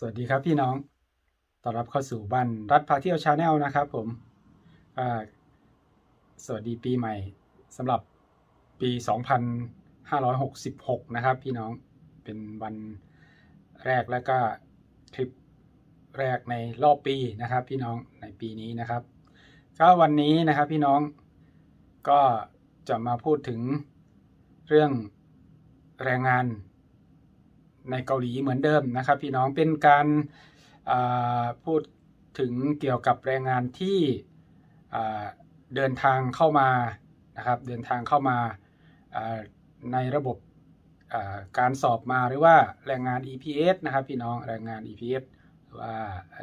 สวัสดีครับพี่น้อง ต้อนรับเข้าสู่บ้านรัฐพาเที่ยวชาแนลนะครับผม สวัสดีปีใหม่สำหรับปี 2566 นะครับพี่น้อง เป็นวันแรกและก็คลิปแรกในรอบปีนะครับ พี่น้องในปีนี้นะครับ ก็วันนี้นะครับพี่น้องก็จะมาพูดถึงเรื่องแรงงาน ในเกาหลีเหมือนเดิมนะครับพี่น้องเป็นการาพูดถึงเกี่ยวกับแรงงานที่เดินทางเข้ามานะครับเดินทางเข้ามาาในระบบาการสอบมาหรือว่าแรงงาน EPS นะครับพี่น้องแรงงาน EPS หรือว่า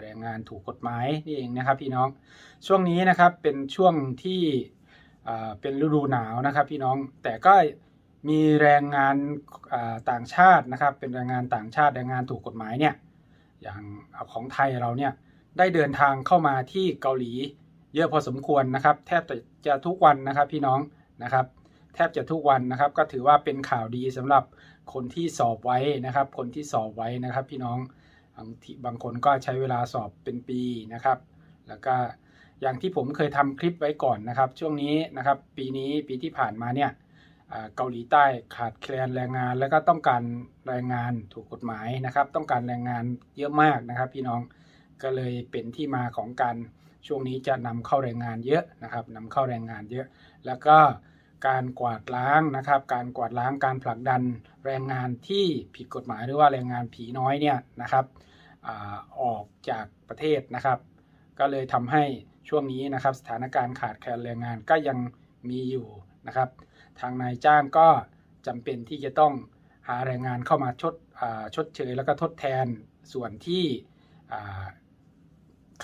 แรงงานถูกกฎหมายนี่เองนะครับพี่น้องช่วงนี้นะครับเป็นช่วงที่เป็นฤดูหนาวนะครับพี่น้องแต่ก็ มีแรงงานต่างชาตินะครับ เป็นแรงงานต่างชาติแรงงานถูกกฎหมายเนี่ยอย่างของไทยเราเนี่ยได้เดินทางเข้ามาที่เกาหลี เยอะพอสมควรนะครับ แทบจะทุกวันนะครับพี่น้องนะครับ แทบจะทุกวันนะครับ ก็ถือว่าเป็นข่าวดีสำหรับคนที่สอบไว้นะครับ คนที่สอบไว้นะครับพี่น้องบางทีบางคนก็ใช้เวลาสอบเป็นปีนะครับ แล้วก็อย่างที่ผมเคยทำคลิปไว้ก่อนนะครับ ช่วงนี้นะครับ ปีนี้ปีที่ผ่านมาเนี่ย เกาหลีใต้ขาดแคลนแรงงาน แล้วก็ต้องการแรงงานถูกกฎหมายนะครับ ต้องการแรงงานเยอะมากนะครับ พี่น้องก็เลยเป็นที่มาของการช่วงนี้จะนำเข้าแรงงานเยอะนะครับนำเข้าแรงงานเยอะ แล้วก็การกวาดล้างนะครับ การกวาดล้างการผลักดันแรงงานที่ผิดกฎหมายหรือว่าแรงงานผีน้อยเนี่ยนะครับอออกจากประเทศนะครับ ก็เลยทำให้ช่วงนี้นะครับสถานการณ์ขาดแคลนแรงงานก็ยังมีอยู่นะครับ ทางนายจ้างก็จำเป็นที่จะต้องหาแรงงานเข้ามาชดชดเชยแล้วก็ทดแทนส่วนที่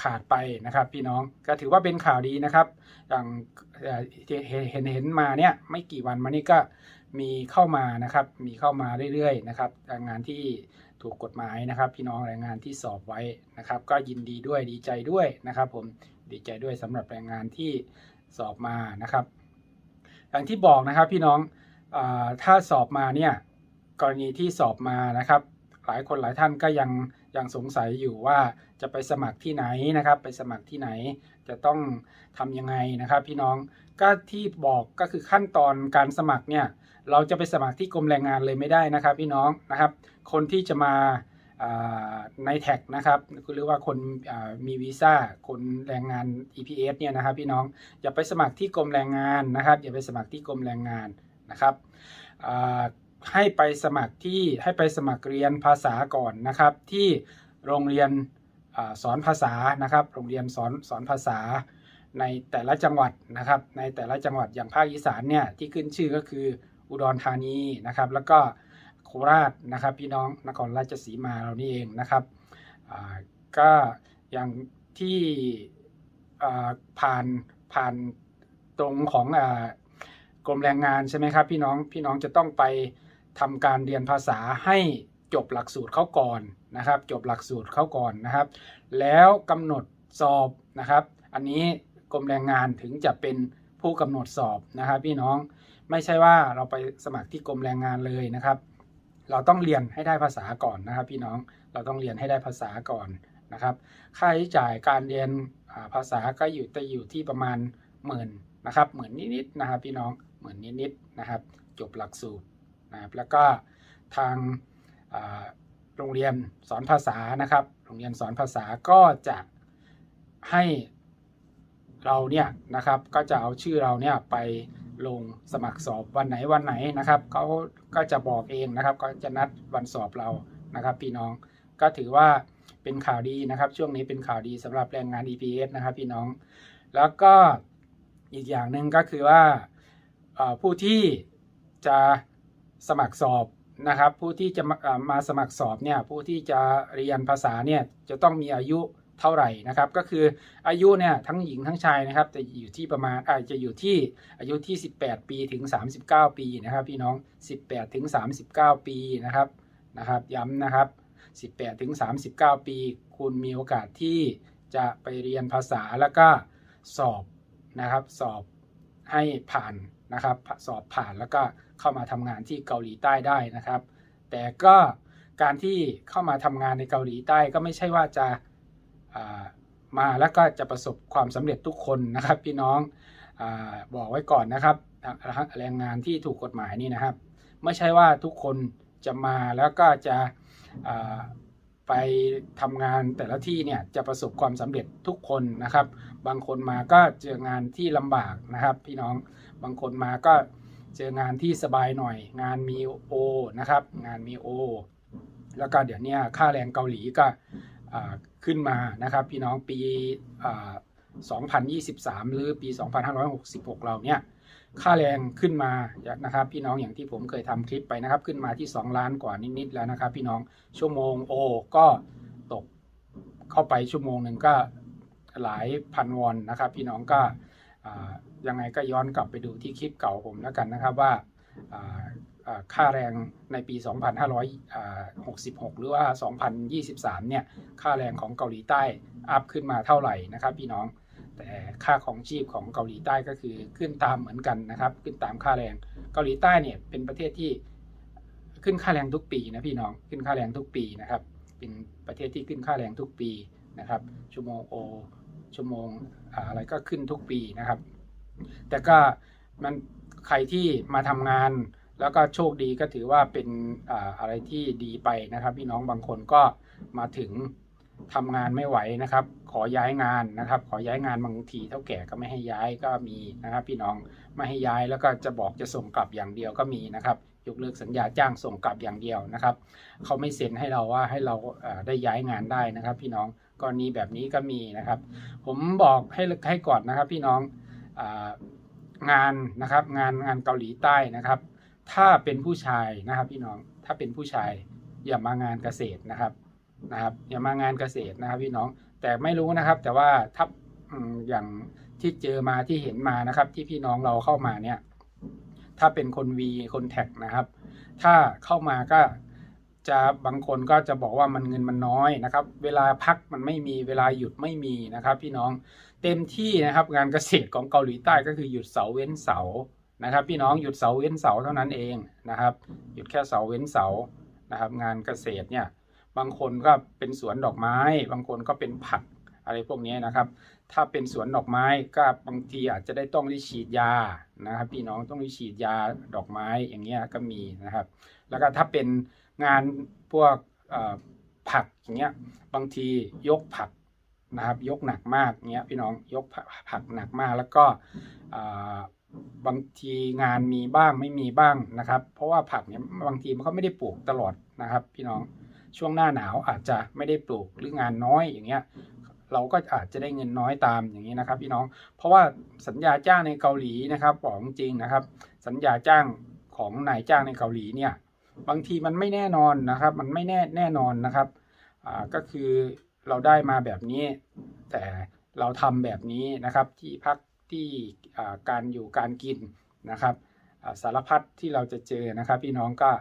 ขาดไปนะครับพี่น้องก็ถือว่าเป็นข่าวดีนะครับ อย่างเห็นเห็นเห็นมาเนี่ยไม่กี่วันมานี้ก็มีเข้ามานะครับ มีเข้ามาเรื่อยๆนะครับแรงงานที่ถูกกฎหมายนะครับ พี่น้องแรงงานที่สอบไว้นะครับ ก็ยินดีด้วยดีใจด้วยนะครับ ผมดีใจด้วยสำหรับแรงงานที่สอบมานะครับ อย่างที่บอกนะครับพี่น้องอถ้าสอบมาเนี่ยกรณีที่สอบมานะครับ หลายคนหลายท่านก็ยังยังสงสัยอยู่ว่าจะไปสมัครที่ไหนนะครับ ไปสมัครที่ไหนจะต้องทำยังไงนะครับพี่น้องก็ที่บอกก็คือขั้นตอนการสมัครเนี่ยเราจะไปสมัครที่กรมแรงงานเลยไม่ได้นะครับ พี่น้องนะครับ คนที่จะมา ในแท็กนะครับหรือว่าคนมีวีซ่าคนแรงงาน EPS เนี่ยนะครับพี่น้องอย่าไปสมัครที่กรมแรงงานนะครับ อย่าไปสมัครที่กรมแรงงานนะครับให้ไปสมัครที่ให้ไปสมัครเรียนภาษาก่อนนะครับ ที่โรงเรียนอสอนภาษานะครับ โรงเรียนสอนสอนภาษาในแต่ละจังหวัดนะครับ ในแต่ละจังหวัดอย่างภาคอีสานเนี่ยที่ขึ้นชื่อก็คืออุดรธานีนะครับ แล้วก็ โคราชนะครับ พี่น้องนครราชสีมาเรานี่เองนะครับก็อย่างที่ผ่านผ่านตรงของอกรมแรงงานใช่ไหมครับ พี่น้องพี่น้องจะต้องไปทำการเรียนภาษาให้จบหลักสูตรเขาก่อนนะครับ จบหลักสูตรเขาก่อนนะครับ แล้วกำหนดสอบนะครับ อันนี้กรมแรงงานถึงจะเป็นผู้กำหนดสอบนะครับ พี่น้องไม่ใช่ว่าเราไปสมัครที่กรมแรงงานเลยนะครับ เราต้องเรียนให้ได้ภาษาก่อนนะครับ พี่น้องเราต้องเรียนให้ได้ภาษาก่อนนะครับ ค่าใช้จ่ายการเรียนภาษาก็อยู่จะอยู่ที่ประมาณหมื่นนะครับหมื่นนิดๆนะครับ พี่น้องหมื่นนิดๆนะครับ จบหลักสูตรนะครับแล้วก็ทางโรงเรียนสอนภาษานะครับ โรงเรียนสอนภาษาก็จะให้เราเนี่ยนะครับก็จะเอาชื่อเราเนี่ยไป ลงสมัครสอบวันไหนวันไหนนะครับเขาก็จะบอกเองนะครับก็จะนัดวันสอบเรานะครับ พี่น้องก็ถือว่าเป็นข่าวดีนะครับ ช่วงนี้เป็นข่าวดีสำหรับแรงงาน EPS นะครับ พี่น้อง แล้วก็อีกอย่างหนึ่งก็คือว่าผู้ที่จะสมัครสอบนะครับ ผู้ที่จะมามาสมัครสอบเนี่ยผู้ที่จะเรียนภาษาเนี่ยจะต้องมีอายุ เท่าไหร่นะครับ ก็คืออายุเนี่ยทั้งหญิงทั้งชายนะครับจะอยู่ที่ประมาณอาจจะอยู่ที่อายุที่ 18 ปีถึง 39 ปีนะครับ พี่น้อง 18 ถึง 39 ปีนะครับนะครับย้ำนะครับ 18 ถึง 39 ปี คุณมีโอกาสที่จะไปเรียนภาษาแล้วก็สอบนะครับสอบให้ผ่านนะครับสอบผ่านแล้วก็เข้ามาทำงานที่เกาหลีใต้ได้นะครับ แต่ก็การที่เข้ามาทำงานในเกาหลีใต้ก็ไม่ใช่ว่าจะ มาแล้วก็จะประสบความสำเร็จทุกคนนะครับ พี่น้องอบอกไว้ก่อนนะครับแรงงานที่ถูกกฎหมายนี่นะครับ ไม่ใช่ว่าทุกคนจะมาแล้วก็จะไปทำงานแต่ละที่เนี่ยจะประสบความสำเร็จทุกคนนะครับ บางคนมาก็เจองานที่ลำบากนะครับ พี่น้องบางคนมาก็เจองานที่สบายหน่อย งานมีโอนะครับ งานมีโอแล้วก็เดี๋ยวนี้ค่าแรงเกาหลีก็ ขึ้นมานะครับ พี่น้องปี 2023 หรือปี 2566 เราเนี่ยค่าแรงขึ้นมานะครับ พี่น้องอย่างที่ผมเคยทำคลิปไปนะครับ ขึ้นมาที่ 2 ล้านกว่านิดๆแล้วนะครับ พี่น้องชั่วโมงโอก็ตกเข้าไปชั่วโมงหนึ่งก็หลายพันวอนนะครับ พี่น้องก็ยังไงก็ย้อนกลับไปดูที่คลิปเก่าผมแล้วกันนะครับว่า ค่าแรงในปี 2566 หรือว่า 2023 เนี่ย ค่าแรงของเกาหลีใต้อัพขึ้นมาเท่าไหร่นะครับพี่น้อง แต่ค่าของชีพของเกาหลีใต้ก็คือขึ้นตามเหมือนกันนะครับ ขึ้นตามค่าแรง เกาหลีใต้เนี่ยเป็นประเทศที่ขึ้นค่าแรงทุกปีนะพี่น้อง ขึ้นค่าแรงทุกปีนะครับ เป็นประเทศที่ขึ้นค่าแรงทุกปีนะครับ ชั่วโมงโอ ชั่วโมงอ่าอะไรก็ขึ้นทุกปีนะครับ แต่ก็มันใครที่มาทำงาน แล้วก็โชคดีก็ถือว่าเป็นอะไรที่ดีไปนะครับ พี่น้องบางคนก็มาถึงทำงานไม่ไหวนะครับ ขอย้ายงานนะครับ ขอย้ายงานบางทีเท่าแก่ก็ไม่ให้ย้ายก็มีนะครับ พี่น้องไม่ให้ย้ายแล้วก็จะบอกจะส่งกลับอย่างเดียวก็มีนะครับ ยกเลิกสัญญาจ้างส่งกลับอย่างเดียวนะครับเขาไม่เซ็นให้เราว่าให้เราได้ย้ายงานได้นะครับ พี่น้องกรณีแบบนี้ก็มีนะครับ ผมบอกให้ให้ก่อนนะครับ พี่น้องงานนะครับ งานงานเกาหลีใต้นะครับ ถ้าเป็นผู้ชายนะครับพี่น้องถ้าเป็นผู้ชายอย่ามางานเกษตรนะครับนะครับ อย่ามางานเกษตรนะครับพี่น้องแต่ไม่รู้นะครับ แต่ว่าถ้าอย่างที่เจอมาที่เห็นมานะครับ ที่พี่น้องเราเข้ามาเนี่ย ถ้าเป็นคนวีคนแท็กนะครับ ถ้าเข้ามาก็จะบางคนก็จะบอกว่ามันเงินมันน้อยนะครับ เวลาพักมันไม่มีเวลาหยุดไม่มีนะครับ พี่น้องเต็มที่นะครับ งานเกษตรของเกาหลีใต้ก็คือหยุดเสาร์เว้นเสาร์ นะครับ พี่น้องหยุดเสาเว้นเสาเท่านั้นเองนะครับ หยุดแค่เสาเว้นเสานะครับ งานเกษตรเนี่ยบางคนก็เป็นสวนดอกไม้ บางคนก็เป็นผักอะไรพวกนี้นะครับ ถ้าเป็นสวนดอกไม้ก็บางทีอาจจะได้ต้องได้ฉีดยานะครับ พี่น้องต้องได้ฉีดยาดอกไม้อย่างเงี้ยก็มีนะครับ แล้วก็ถ้าเป็นงานพวกผักอย่างเงี้ยบางทียกผักนะครับ ยกหนักมากเงี้ยพี่น้องยกผักหนักมากแล้วก็ บางทีงานมีบ้างไม่มีบ้างนะครับ เพราะว่าผักเนี่ยบางทีมันก็ไม่ได้ปลูกตลอดนะครับ พี่น้องช่วงหน้าหนาวอาจจะไม่ได้ปลูกหรืองานน้อยอย่างเงี้ยเราก็อาจจะได้เงินน้อยตามอย่างนี้นะครับ พี่น้อง เพราะว่าสัญญาจ้างในเกาหลีนะครับบอกจริงนะครับ สัญญาจ้างของนายจ้างในเกาหลีเนี่ยบางทีมันไม่แน่นอนนะครับ มันไม่แน่แน่นอนนะครับอ่าก็คือเราได้มาแบบนี้ แต่เราทำแบบนี้นะครับ ที่พัก ที่การอยู่การกินนะครับสารพัดที่เราจะเจอนะครับพี่น้องก็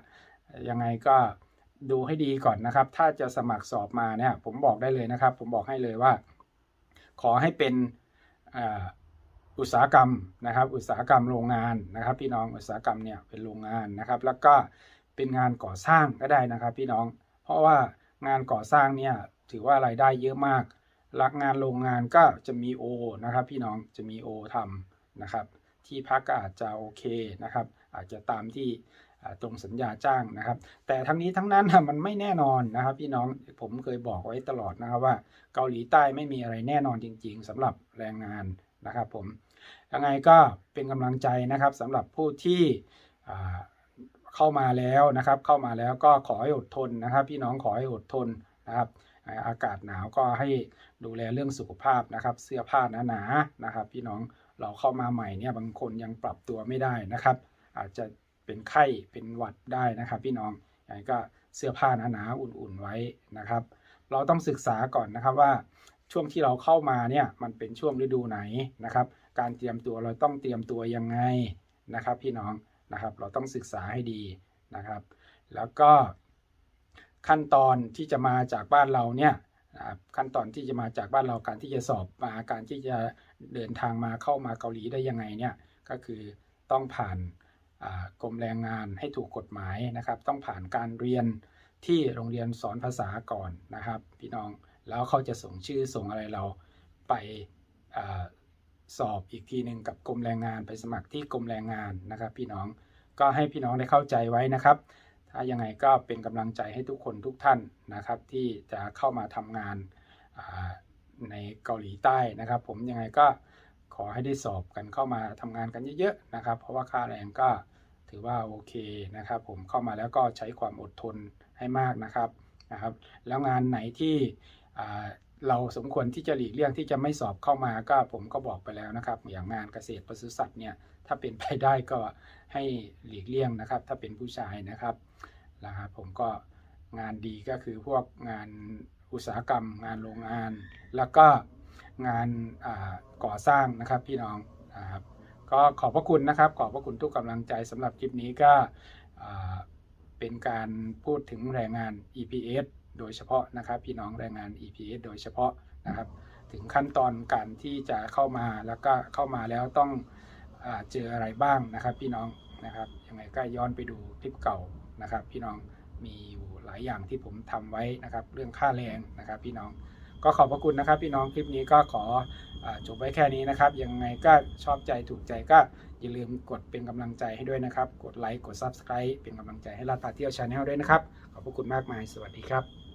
ยังไงก็ดูให้ดีก่อนนะครับ ถ้าจะสมัครสอบมาเนี่ยผมบอกได้เลยนะครับ ผมบอกให้เลยว่า ขอให้เป็นอุตสาหกรรมนะครับ อุตสาหกรรมโรงงานนะครับ พี่น้องอุตสาหกรรมเนี่ยเป็นโรงงานนะครับ แล้วก็เป็นงานก่อสร้างก็ได้นะครับ พี่น้อง เพราะว่างานก่อสร้างเนี่ยถือว่ารายได้เยอะมาก รักงานโรงงานก็จะมีโอนะครับ พี่น้องจะมีโอทำนะครับ ที่พักก็อาจจะโอเคนะครับ อาจจะตามที่ตรงสัญญาจ้างนะครับ แต่ทั้งนี้ทั้งนั้นมันไม่แน่นอนนะครับ พี่น้องผมเคยบอกไว้ตลอดนะครับว่า เกาหลีใต้ไม่มีอะไรแน่นอนจริง ๆสำหรับแรงงานนะครับผมยังไงก็เป็นกำลังใจนะครับสำหรับผู้ที่เข้ามาแล้วนะครับ เข้ามาแล้วก็ขอให้อดทนนะครับ พี่น้องขอให้อดทนนะครับ อากาศหนาวก็ให้ดูแลเรื่องสุขภาพนะครับ เสื้อผ้าหนาๆนะครับ พี่น้องเราเข้ามาใหม่เนี่ยบางคนยังปรับตัวไม่ได้นะครับ อาจจะเป็นไข้เป็นหวัดได้นะครับ พี่น้องอย่างไรก็เสื้อผ้าหนาๆอุ่นๆไว้นะครับ เราต้องศึกษาก่อนนะครับว่าช่วงที่เราเข้ามาเนี่ยมันเป็นช่วงฤดูไหนนะครับ การเตรียมตัวเราต้องเตรียมตัวยังไงนะครับ พี่น้องนะครับ เราต้องศึกษาให้ดีนะครับ แล้วก็ ขั้นตอนที่จะมาจากบ้านเราเนี่ยขั้นตอนที่จะมาจากบ้านเราการที่จะสอบมาการที่จะเดินทางมาเข้ามาเกาหลีได้ยังไงเนี่ยก็คือต้องผ่านกรมแรงงานให้ถูกกฎหมายนะครับ ต้องผ่านการเรียนที่โรงเรียนสอนภาษาก่อนนะครับ พี่น้องแล้วเขาจะส่งชื่อส่งอะไรเราไปอสอบอีกทีหนึ่งกับกรมแรงงานไปสมัครที่กรมแรงงานนะครับ พี่น้องก็ให้พี่น้องได้เข้าใจไว้นะครับ ถ้ายังไงก็เป็นกำลังใจให้ทุกคนทุกท่านนะครับ ที่จะเข้ามาทำงานในเกาหลีใต้นะครับ ผมยังไงก็ขอให้ได้สอบกันเข้ามาทำงานกันเยอะๆนะครับ เพราะว่าค่าแรงก็ถือว่าโอเคนะครับ ผมเข้ามาแล้วก็ใช้ความอดทนให้มากนะครับนะครับ แล้วงานไหนที่เราสมควรที่จะหลีกเลี่ยงที่จะไม่สอบเข้ามาก็ผมก็บอกไปแล้วนะครับ อย่างงานเกษตรปศุสัตว์เนี่ยถ้าเป็นไปได้ก็ ให้หลีกเลี่ยงนะครับ ถ้าเป็นผู้ชายนะครับนะครับผมก็งานดีก็คือพวกงานอุตสาหกรรม งานโรงงาน แล้วก็งานก่อสร้างนะครับพี่น้องนะครับก็ขอบพระคุณนะครับ ขอบพระคุณทุกกำลังใจสำหรับคลิปนี้ก็เป็นการพูดถึงแรงงาน EPS โดยเฉพาะนะครับพี่น้องแรงงาน EPS โดยเฉพาะนะครับ ถึงขั้นตอนการที่จะเข้ามาแล้วก็เข้ามาแล้วต้อง เจออะไรบ้างนะครับ พี่น้องนะครับยังไงก็ย้อนไปดูคลิปเก่านะครับ พี่น้องมีอยู่หลายอย่างที่ผมทำไว้นะครับ เรื่องค่าแรงนะครับ พี่น้องก็ขอบพระคุณนะครับ พี่น้องคลิปนี้ก็ขออจบไว้แค่นี้นะครับ ยังไงก็ชอบใจถูกใจก็อย่าลืมกดเป็นกำลังใจให้ด้วยนะครับ กดไลค์กด Subscribe เป็นกำลังใจให้ลาดตาเที่ยวชาแนลด้วยนะครับ ขอบพระคุณมากมาย สวัสดีครับ